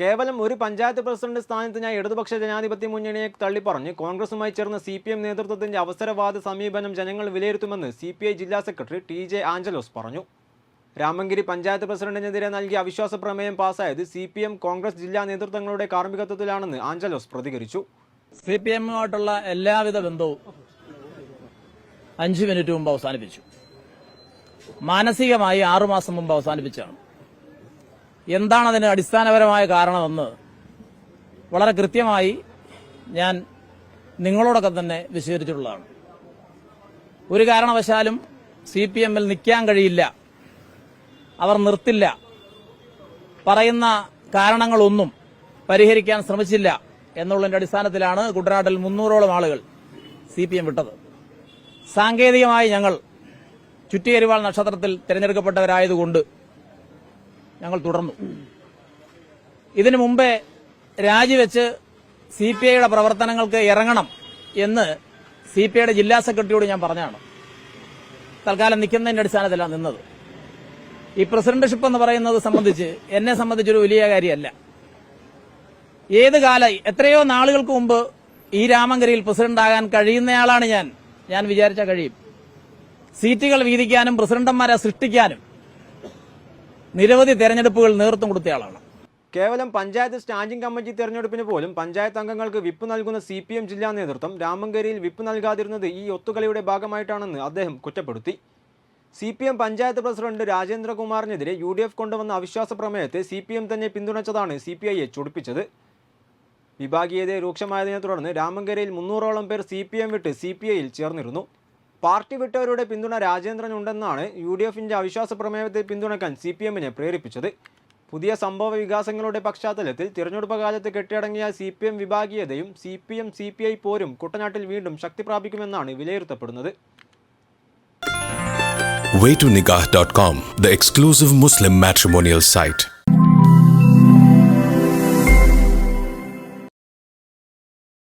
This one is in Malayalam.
കേവലം ഒരു പഞ്ചായത്ത് പ്രസിഡന്റ് സ്ഥാനത്ത് ഞാൻ ഇടതുപക്ഷ ജനാധിപത്യ മുന്നണിയെ തള്ളിപ്പറഞ്ഞ് കോൺഗ്രസുമായി ചേർന്ന സി പി എം നേതൃത്വത്തിന്റെ അവസരവാദ സമീപനം ജനങ്ങൾ വിലയിരുത്തുമെന്ന് സി പി ഐ ജില്ലാ സെക്രട്ടറി ടി ജെ ആഞ്ചലോസ് പറഞ്ഞു. രാമങ്കിരി പഞ്ചായത്ത് പ്രസിഡന്റിനെതിരെ നൽകിയ അവിശ്വാസ പ്രമേയം പാസായത് സി പി എം കോൺഗ്രസ് ജില്ലാ നേതൃത്വങ്ങളുടെ കാർമ്മികത്വത്തിലാണെന്ന് ആഞ്ചലോസ് പ്രതികരിച്ചു. സി പി എമ്മുമായിട്ടുള്ള എല്ലാവിധ ബന്ധവും അഞ്ചു മിനിറ്റ് മുമ്പ് അവസാനിപ്പിച്ചു. മാനസികമായി ആറുമാസം മുമ്പ് അവസാനിപ്പിച്ചാണ്. എന്താണ് അതിന് അടിസ്ഥാനപരമായ കാരണമെന്ന് വളരെ കൃത്യമായി ഞാൻ നിങ്ങളോടൊക്കെ തന്നെ വിശദീകരിച്ചിട്ടുള്ളതാണ്. ഒരു കാരണവശാലും സി പി എമ്മിൽ നിൽക്കാൻ കഴിയില്ല. അവർ നിർത്തില്ല. പറയുന്ന കാരണങ്ങളൊന്നും പരിഹരിക്കാൻ ശ്രമിച്ചില്ല എന്നുള്ളതിന്റെ അടിസ്ഥാനത്തിലാണ് കുട്ടനാട്ടിൽ മുന്നൂറോളം ആളുകൾ സി പി എം വിട്ടത്. സാങ്കേതികമായി ഞങ്ങൾ ചുറ്റിയരിവാൾ നക്ഷത്രത്തിൽ തിരഞ്ഞെടുക്കപ്പെട്ടവരായതുകൊണ്ട് ഞങ്ങൾ തുടർന്നു. ഇതിനു മുമ്പേ രാജിവെച്ച് സി പി ഐയുടെ പ്രവർത്തനങ്ങൾക്ക് ഇറങ്ങണം എന്ന് സി പി ഐയുടെ ജില്ലാ സെക്രട്ടറിയോട് ഞാൻ പറഞ്ഞതാണ്. തൽക്കാലം നിൽക്കുന്നതിന്റെ അടിസ്ഥാനത്തിലാണ് നിന്നത്. ഈ പ്രസിഡന്റ്ഷിപ്പ് എന്ന് പറയുന്നത് സംബന്ധിച്ച് എന്നെ സംബന്ധിച്ചൊരു വലിയ കാര്യമല്ല. ഏത് കാല എത്രയോ നാളുകൾക്ക് മുമ്പ് ഈ രാമങ്കരിയിൽ പ്രസിഡന്റ് ആകാൻ കഴിയുന്നയാളാണ് ഞാൻ. ഞാൻ വിചാരിച്ച കഴിയും. സീറ്റുകൾ വീതിക്കാനും പ്രസിഡന്റന്മാരെ സൃഷ്ടിക്കാനും നിരവധി തെരഞ്ഞെടുപ്പുകൾ നേതൃത്വം കൊടുത്തയാളാണ് കേവലം പഞ്ചായത്ത് സ്റ്റാൻഡിംഗ് കമ്മിറ്റി തെരഞ്ഞെടുപ്പിന് പോലും പഞ്ചായത്ത് അംഗങ്ങൾക്ക് വിപ്പ് നൽകുന്ന സി പി എം ജില്ലാ നേതൃത്വം രാമങ്കരിയിൽ വിപ്പ് നൽകാതിരുന്നത് ഈ ഒത്തുകളിയുടെ ഭാഗമായിട്ടാണെന്ന് അദ്ദേഹം കുറ്റപ്പെടുത്തി. C P M panchayat president രാജേന്ദ്രകുമാറിനെതിരെ U D F കൊണ്ടുവന്ന അവിശ്വാസ പ്രമേയത്തെ സി പി എം തന്നെ പിന്തുണച്ചതാണ് സി പി ഐയെ ചൊടിപ്പിച്ചത്. വിഭാഗീയതയെ രൂക്ഷമായതിനെ തുടർന്ന് രാമങ്കരയിൽ മുന്നൂറോളം പേർ സി പി എം വിട്ട് സി പി ഐയിൽ ചേർന്നിരുന്നു. പാർട്ടി വിട്ടവരുടെ പിന്തുണ രാജേന്ദ്രനുണ്ടെന്നാണ് യു ഡി എഫിന്റെ അവിശ്വാസ പ്രമേയത്തെ പിന്തുണക്കാൻ സി പി എമ്മിനെ പ്രേരിപ്പിച്ചത് പുതിയ സംഭവ വികാസങ്ങളുടെ പശ്ചാത്തലത്തിൽ തിരഞ്ഞെടുപ്പ് കാലത്ത് കെട്ടിയടങ്ങിയ C P M വിഭാഗീയതയും C P M C P I പോരും കുട്ടനാട്ടിൽ വീണ്ടും ശക്തി പ്രാപിക്കുമെന്നാണ് വിലയിരുത്തപ്പെടുന്നത് waytonikah.com, the exclusive Muslim matrimonial site.